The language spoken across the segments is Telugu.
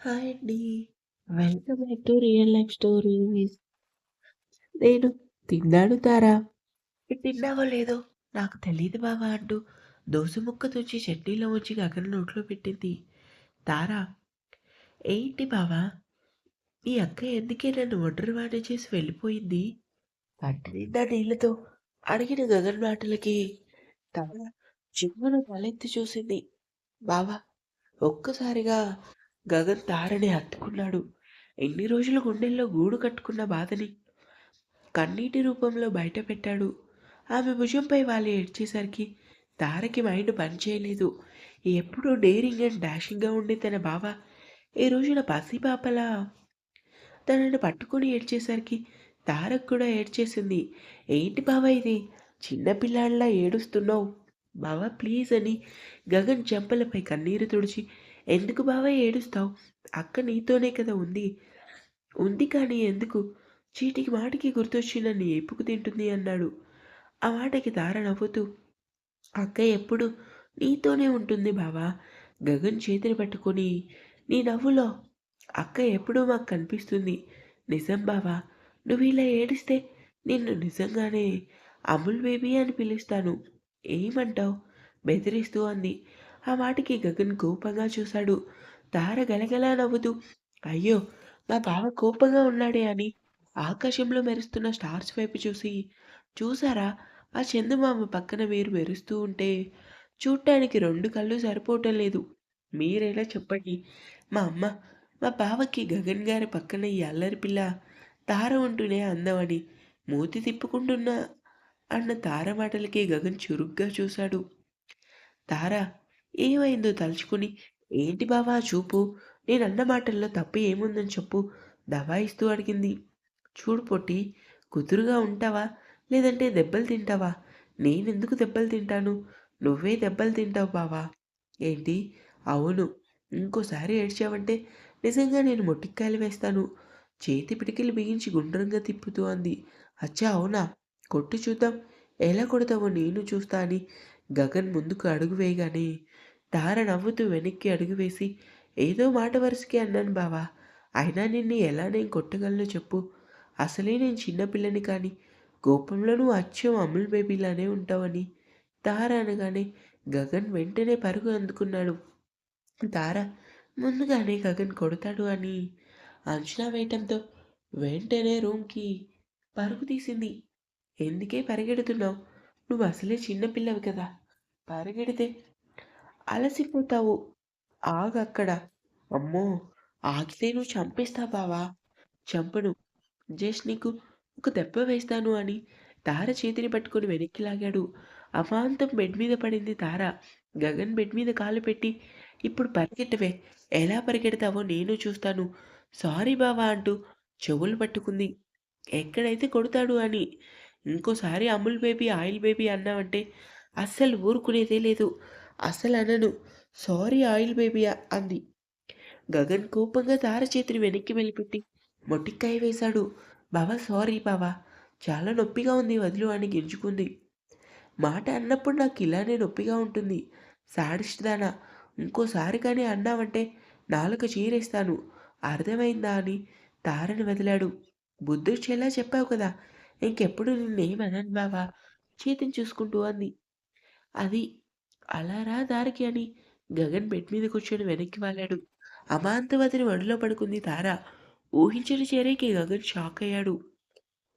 హాయ్ అండి. Welcome back to real life stories. నేను తిన్నాను తారా. "నువ్వు తిన్నావో లేదో నాకు తెలీదు బావ" అంటూ దోస ముక్క తుంచి చట్నీలో ఉంచి గగన్ నోట్లో పెట్టింది. తారా "ఏంటి బావ మీ అక్క ఎందుకే నన్ను ఒంటరివాడిని చేసి వెళ్ళిపోయింది?" కంటి నిండా నీళ్ళతో అడిగిన గగన్ మాటలకి తార చిమ్మున తలెత్తి చూసింది. బావ ఒక్కసారిగా గగన్ తారని హత్తుకున్నాడు. ఎన్ని రోజులు గుండెల్లో గూడు కట్టుకున్న బాధని కన్నీటి రూపంలో బయట పెట్టాడు ఆమె భుజంపై వాళ్ళు ఏడ్చేసరికి తారకి మైండ్ పనిచేయలేదు. ఎప్పుడూ డేరింగ్ అండ్ డాషింగ్‌గా ఉండే తన బావ ఈ రోజున పసిపాపలా తనని పట్టుకొని ఏడ్చేసరికి తారకు కూడా ఏడ్చేసింది. "ఏంటి బావ ఇది? చిన్నపిల్లాడిలా ఏడుస్తున్నావు. బావ ప్లీజ్" అని గగన్ చెంపలపై కన్నీరు తుడిచి "ఎందుకు బావా ఏడుస్తావు? అక్క నీతోనే కదా ఉంది. ఉంది కానీ ఎందుకు? చీటికి మాటికి గుర్తొచ్చి నన్ను ఏపుకు తింటుంది" అన్నాడు. ఆ మాటకి దార నవ్వుతూ "అక్క ఎప్పుడు నీతోనే ఉంటుంది బావా గగన్ చేతిని పట్టుకొని "నీ నవ్వులో అక్క ఎప్పుడూ మాకు కనిపిస్తుంది. నిజం బావా నువ్వు ఇలా ఏడిస్తే నిన్ను నిజంగానే అమూల్ బేబీ అని పిలుస్తాను. ఏమంటావ్?" బెదిరిస్తూ అంది. ఆ మాటకి గగన్ కోపంగా చూశాడు. తార గలగలా నవ్వుతూ "అయ్యో! మా బావ కోపంగా ఉన్నాడే" అని ఆకాశంలో మెరుస్తున్న స్టార్స్ వైపు చూసి "చూసారా ఆ చందమామ పక్కన మీరు మెరుస్తూ ఉంటే చూడటానికి రెండు కళ్ళు సరిపోవటం లేదు. మీరేలా చెప్పండి మా అమ్మ, మా బావకి గగన్ గారి పక్కన ఈ అల్లరి పిల్ల తార ఉంటూనే అందమని మూతి తిప్పుకుంటున్నా అన్న తార మాటలకి గగన్ చురుగ్గా చూశాడు. తార ఏమైందో తలుచుకుని "ఏంటి బావా చూపు చూపు? నేనన్న మాటల్లో తప్పు ఏముందని చెప్పు" దబాయిస్తూ అడిగింది. "చూడు పొట్టి కుదురుగా ఉంటావా? లేదంటే దెబ్బలు తింటావా?" "నేనెందుకు దెబ్బలు తింటాను? నువ్వే దెబ్బలు తింటావు బావా "ఏంటి? అవును. ఇంకోసారి ఏడ్చావంటే నిజంగా నేను మొట్టిక్కాయలు వేస్తాను." చేతి పిటికలు బిగించి గుండ్రంగా తిప్పుతూ అంది. "అచ్చా అవునా? కొట్టు చూద్దాం. ఎలా కొడతావో నేను చూస్తా" అని గగన్ ముందుకు అడుగు వేయగానే తార నవ్వుతూ వెనక్కి అడుగు వేసి "ఏదో మాట వరుసకి అన్నాను బావా అయినా నిన్ను ఎలా నేను కొట్టగలను చెప్పు? అసలే నేను చిన్నపిల్లని కానీ కోపంలో నువ్వు అచ్చం అమూల్ బేబీలానే ఉంటావని" తార అనగానే గగన్ వెంటనే పరుగు అందుకున్నాడు. తార ముందుగానే గగన్ కొడతాడు అని అంచనా వేయటంతో వెంటనే రూమ్‌కి పరుగు తీసింది. "ఎందుకే పరిగెడుతున్నావు? నువ్వు అసలే చిన్నపిల్లవి కదా! పరిగెడితే అలసిపోతావు. ఆగక్కడ." "అమ్మో! ఆగితే నువ్వు చంపేస్తా బావా "చంపను. జస్ట్ నీకు ఒక దెబ్బ వేస్తాను" అని తార చేతిని పట్టుకొని వెనక్కి లాగాడు. అమాంతం బెడ్ మీద పడింది తార. గగన్ బెడ్ మీద కాలు పెట్టి "ఇప్పుడు పరిగెట్టవే. ఎలా పరిగెడతావో నేను చూస్తాను. సారీ బావా అంటూ చెవులు పట్టుకుంది. ఎక్కడైతే కొడతాడు అని. ఇంకోసారి అమూల్ బేబీ, ఆయిల్ బేబీ అన్నావంటే అస్సలు ఊరుకునేదే లేదు. అస్సలనను. సారీ ఆయిల్ బేబియా అంది. గగన్ కోపంగా తార చేతిని వెనక్కి మెలిపెట్టి మొట్టిక్కాయ వేశాడు. బావా సారీ బావా చాలా నొప్పిగా ఉంది వదులు అని గింజుకుంది. మాట అన్నప్పుడు నాకు ఇలానే నొప్పిగా ఉంటుంది. శాడిస్ట్ ఇంకోసారి కానీ అన్నావంటే నాలుక చీరేస్తాను. అర్థమైందా అని తారని వదిలాడు. బుద్ధొచ్చేలా చెప్పావు కదా! ఇంకెప్పుడు నిన్నేమనను బావా చేతిని చూసుకుంటూ అంది. అది అలా రా దారికి అని గగన్ బెడ్ మీద కూర్చొని వెనక్కి వాలాడు. అమాంతం అతని ఒడిలో పడుకుంది తార. ఊహించని చేరేకి గగన్ షాక్ అయ్యాడు.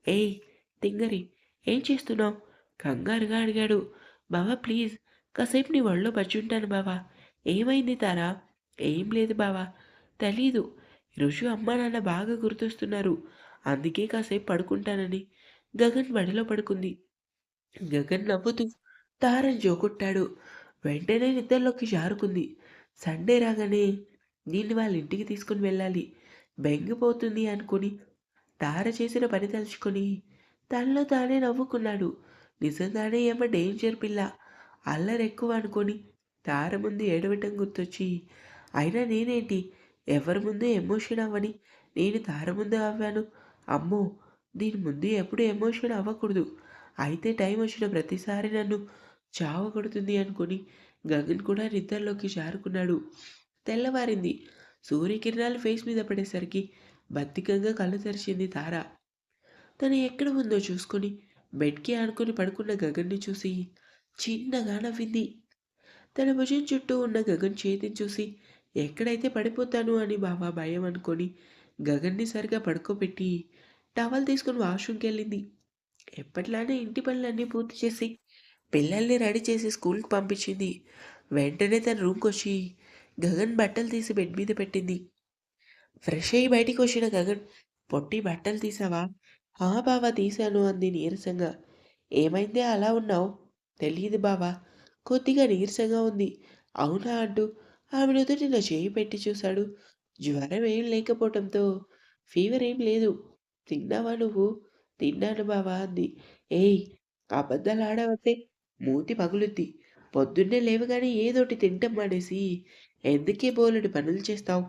ఏయ్ తింగరి ఏం చేస్తున్నావు? కంగారుగా అడిగాడు. బావ ప్లీజ్ కాసేపు నీ ఒళ్ళో పచ్చుంటాను బావా ఏమైంది తారా? ఏం లేదు బావా తెలీదు. ఈరోజు అమ్మా నాన్న బాగా గుర్తొస్తున్నారు. అందుకే కాసేపు పడుకుంటానని గగన్ బడిలో పడుకుంది. గగన్ నవ్వుతూ తారని జోకొట్టాడు. వెంటనే నిద్రలోకి జారుకుంది. సండే రాగానే దీన్ని వాళ్ళ ఇంటికి తీసుకుని వెళ్ళాలి. బెంగిపోతుంది అనుకుని తార చేసిన పని తలుచుకొని తనలో తానే నవ్వుకున్నాడు. నిజంగానే ఏమ డేంజర్ పిల్ల. అల్లరెక్కువ అనుకొని తార ముందు ఏడవటం గుర్తొచ్చి అయినా నేనేంటి ఎవరి ముందు ఎమోషన్ అవ్వని నేను తార ముందు అవ్వాను. అమ్మో! దీని ముందు ఎప్పుడు ఎమోషన్ అవ్వకూడదు. అయితే టైం వచ్చిన ప్రతిసారి నన్ను చావగొడుతుంది అనుకుని గగన్ కూడా నిద్రలోకి జారుకున్నాడు. తెల్లవారింది. సూర్యకిరణాలు ఫేస్ మీద పడేసరికి బద్దికంగా కళ్ళు తెరిచింది తార తను ఎక్కడ ఉందో చూసుకొని బెడ్కి ఆనుకొని పడుకున్న గగన్ని చూసి చిన్నగా నవ్వింది తన భుజం చుట్టూ ఉన్న గగన్ చేతిని చూసి ఎక్కడైతే పడిపోతాను అని బాబా భయం అనుకొని గగన్ని సరిగా పడుకోబెట్టి టవల్ తీసుకుని వాష్రూమ్కి వెళ్ళింది ఎప్పట్లానే ఇంటి పనులన్నీ పూర్తి చేసి పిల్లల్ని రెడీ చేసి స్కూల్కి పంపించింది. వెంటనే తన రూమ్కి వచ్చి గగన్ బట్టలు తీసి బెడ్ మీద పెట్టింది. ఫ్రెష్ అయ్యి బయటికి వచ్చిన గగన్. పొట్టి బట్టలు తీసావా? హా బావా తీశాను అంది నీరసంగా. ఏమైందే? అలా ఉన్నావు? తెలియదు బావా. కొద్దిగా నీరసంగా ఉంది. అవునా అంటూ? ఆమె నుదుటి నా చేయి పెట్టి చూశాడు. జ్వరం ఏం లేకపోవటంతో ఫీవర్ ఏం లేదు. తిన్నావా నువ్వు? తిన్నాను బావా అంది. ఏయ్ అబద్ధాలు ఆడవతే మూతి పగులుద్ది. పొద్దున్నే లేవగానే ఏదోటి తింటం మానేసి ఎందుకే బోలెడు పనులు చేస్తావు?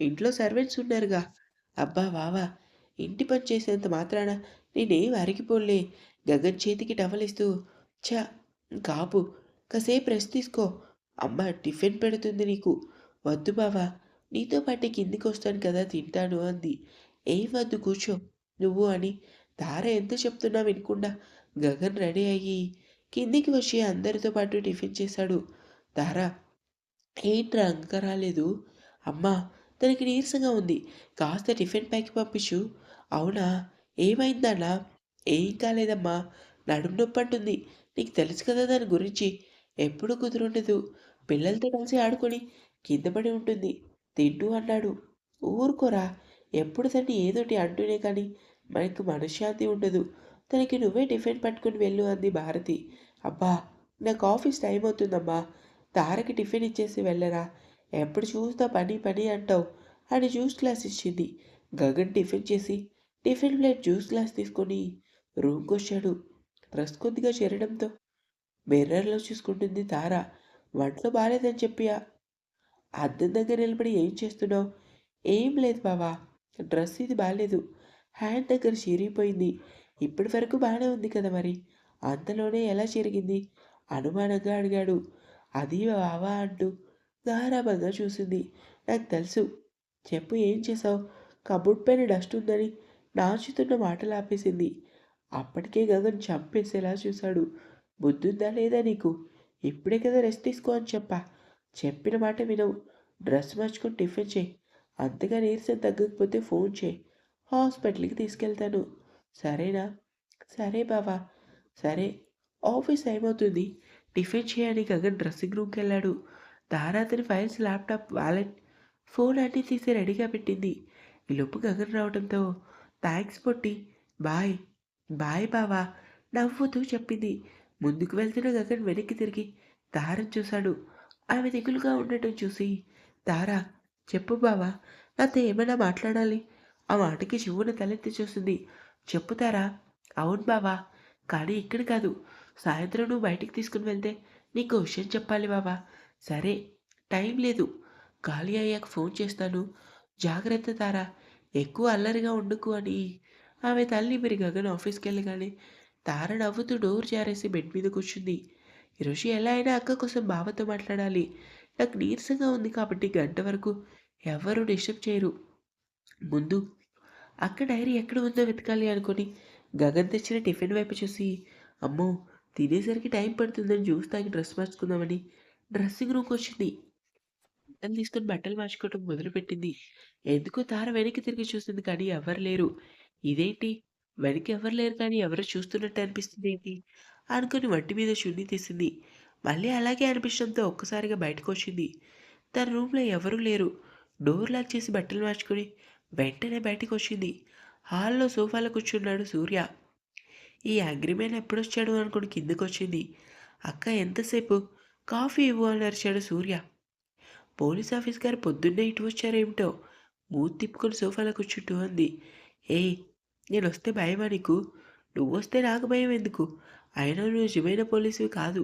ఇంట్లో సర్వెంట్స్ ఉన్నారుగా. అబ్బా వావా ఇంటి పని చేసేంత మాత్రాన నేనేం అరిగిపోలే గగన్ చేతికి టవలిస్తూ చ కాపు కాసేపు రెస్ట్ తీసుకో. అమ్మ టిఫిన్ పెడుతుంది నీకు. వద్దు బావా నీతో పాటు కిందికి వస్తాను కదా తింటాను అంది. ఏం వద్దు కూర్చో. నువ్వు అని తార ఎంత చెప్తున్నా వినకుండా గగన్ రెడీ అయ్యి కిందికి వచ్చి అందరితో పాటు టిఫిన్ చేశాడు. దారా ఏంట్రా ఇంకా రాలేదు. అమ్మా తనకి నీరసంగా ఉంది. కాస్త టిఫిన్ ప్యాక్ పంపించు. అవునా? ఏమైందన్నా? ఏం కాలేదమ్మా? నడుము నొప్పి అంటుంది. నీకు తెలుసు కదా దాని గురించి. ఎప్పుడు కుదురుండదు. పిల్లలతో కలిసి ఆడుకొని కింద పడి ఉంటుంది. తింటూ అన్నాడు. ఊరుకోరా. ఎప్పుడు తండ్రి ఏదోటి అంటూనే కానీ మనకు మనశ్శాంతి ఉండదు. తనకి నువ్వే టిఫిన్ పట్టుకుని వెళ్ళు అంది భారతి. అబ్బా నాకు ఆఫీస్ టైం అవుతుందమ్మా. తారకి టిఫిన్ ఇచ్చేసి వెళ్ళరా? ఎప్పుడు చూస్తా పని పని అంటావు అని జ్యూస్ గ్లాస్ ఇచ్చింది. గగన్ టిఫిన్ చేసి టిఫిన్ ప్లేట్ జ్యూస్ గ్లాస్ తీసుకొని రూమ్కి వచ్చాడు. డ్రెస్ కొద్దిగా చేరడంతో మిర్రర్లో చూసుకుంటుంది తార. వంటలో బాగాలేదని చెప్పి అద్దం దగ్గర నిలబడి ఏం చేస్తున్నావు? ఏం లేదు బావా డ్రెస్ ఇది బాగాలేదు హ్యాండ్ దగ్గర చిరిగిపోయింది ఇప్పటి వరకు బాగానే ఉంది కదా మరి. అంతలోనే ఎలా జరిగింది? అనుమానంగా అడిగాడు. అది బావా అంటూ గారాబంగా చూసింది. నాకు తెలుసు. చెప్పు ఏం చేసావు కబుడ్ పైన డస్ట్ ఉందని నాచుతున్న మాటలు ఆపేసింది. అప్పటికే గగన్ చంపేసేలా చూశాడు. బుద్ధుందా లేదా నీకు? ఇప్పుడే కదా రెస్ట్ తీసుకో అని చెప్పా. చెప్పిన మాట వినవు. డ్రెస్ మార్చుకొని టిఫిన్ చేయి. అంతగా నీరసం తగ్గకపోతే ఫోన్ చేయి. హాస్పిటల్కి తీసుకెళ్తాను. సరేనా సరే బావా. సరే. ఆఫీస్ ఏమవుతుంది టిఫిన్ చేయని గగన్ డ్రెస్సింగ్ రూమ్కి వెళ్ళాడు. తారా అతని ఫైల్స్ ల్యాప్టాప్ వాలెట్ ఫోన్ అన్నీ తీసి రెడీగా పెట్టింది. ఈలోపు గగన్ రావడంతో థ్యాంక్స్ పొట్టి. బాయ్. బాయ్ బావా. నవ్వుతూ చెప్పింది. ముందుకు వెళ్తున్న గగన్ వెనక్కి తిరిగి దారం చూశాడు. ఆమె దిగులుగా ఉండటం చూసి తారా చెప్పు బావా. నాతో ఏమైనా మాట్లాడాలి? ఆ మాటకి శివుని తలెత్తి చూసింది. చెప్పుతారా? అవును బావా. కానీ ఇక్కడ కాదు. సాయంత్రం నువ్వు బయటికి తీసుకుని వెళ్తే నీకు విషయం చెప్పాలి బావా. సరే టైం లేదు. ఖాళీ అయ్యాక ఫోన్ చేస్తాను. జాగ్రత్త తారా. ఎక్కువ అల్లరిగా ఉండుకు అని. ఆమె తల్లి మీరు గగన్ ఆఫీస్కి వెళ్ళగానే తార నవ్వుతూ డోర్ జారేసి బెడ్ మీద కూర్చుంది. ఈరోజు ఎలా అయినా అక్క కోసం బావతో మాట్లాడాలి. నాకు నీరసంగా ఉంది కాబట్టి గంట వరకు ఎవరు డిస్టర్బ్ చేయరు. ముందు అక్క డైరీ ఎక్కడ ఉందో వెతకాలి అనుకొని గగన్ తెచ్చిన టిఫిన్ వైపు చూసి అమ్మో తినేసరికి టైం పడుతుందని జ్యూస్ తాగి డ్రెస్ మార్చుకుందామని డ్రెస్సింగ్ రూమ్కి వచ్చింది. బట్టలు తీసుకొని బట్టలు మార్చుకోవటం మొదలుపెట్టింది. ఎందుకో తార వెనక్కి తిరిగి చూసింది కానీ ఎవరు లేరు. ఇదేంటి? వెనక్కి ఎవరు లేరు కానీ ఎవరో చూస్తున్నట్టు అనిపిస్తుంది ఏంటి? అనుకుని వంటి మీద చున్నీ తీసింది. మళ్ళీ అలాగే అనిపించడంతో ఒక్కసారిగా బయటకు వచ్చింది. తన రూమ్లో ఎవరూ లేరు. డోర్ లాక్ చేసి బట్టలు మార్చుకొని వెంటనే బయటకు వచ్చింది హాల్లో సోఫాలో కూర్చున్నాడు సూర్య. ఈ అగ్రిమెంట్ ఎప్పుడొచ్చాడు అనుకుని కిందకు వచ్చింది అక్క ఎంతసేపు? కాఫీ ఇవ్వు అని అరిచాడు సూర్య. పోలీస్ ఆఫీస్ గారు పొద్దున్నే ఇటు వచ్చారేమిటో? మూతి తిప్పుకొని సోఫాలో కూర్చుంటూ అంది. ఏయ్ నేను వస్తే భయమా నీకు? నువ్వు వస్తే నాకు భయం ఎందుకు? అయినా నువ్వు నిజమైన పోలీసువి కాదు.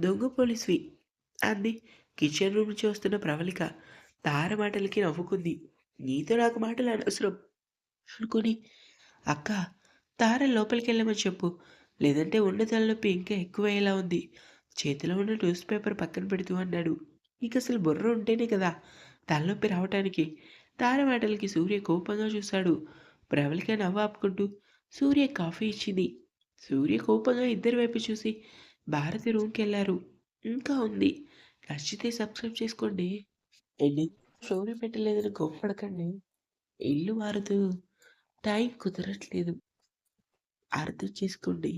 దొంగ పోలీసువి. అంది. కిచెన్ రూమ్ నుంచి వస్తున్న ప్రవళిక. తారమాటలకి నవ్వుకుంది. నీతో నాకు మాటలు అనవసరం. అనుకుని అక్క తార లోపలికి వెళ్ళమని చెప్పు. లేదంటే ఉన్న తలనొప్పి ఇంకా ఎక్కువయ్యేలా ఉంది. చేతిలో ఉన్న న్యూస్ పేపర్ పక్కన పెడుతూ అన్నాడు. నీకు అసలు బుర్ర ఉంటేనే కదా తలనొప్పి రావటానికి. తార మాటలకి సూర్య కోపంగా చూశాడు. ప్రవళిక నవ్వు ఆపుకుంటూ సూర్య కాఫీ ఇచ్చింది. సూర్య కోపంగా ఇద్దరి వైపు చూసి భారతి రూమ్కి వెళ్ళారు ఇంకా ఉంది. నచ్చితే సబ్స్క్రైబ్ చేసుకోండి. ఎండింగ్ స్టోరీ పెట్టలేదని గొప్పడకండి ఇల్లు మారుతూ టైం కుదరట్లేదు. అర్థం చేసుకోండి.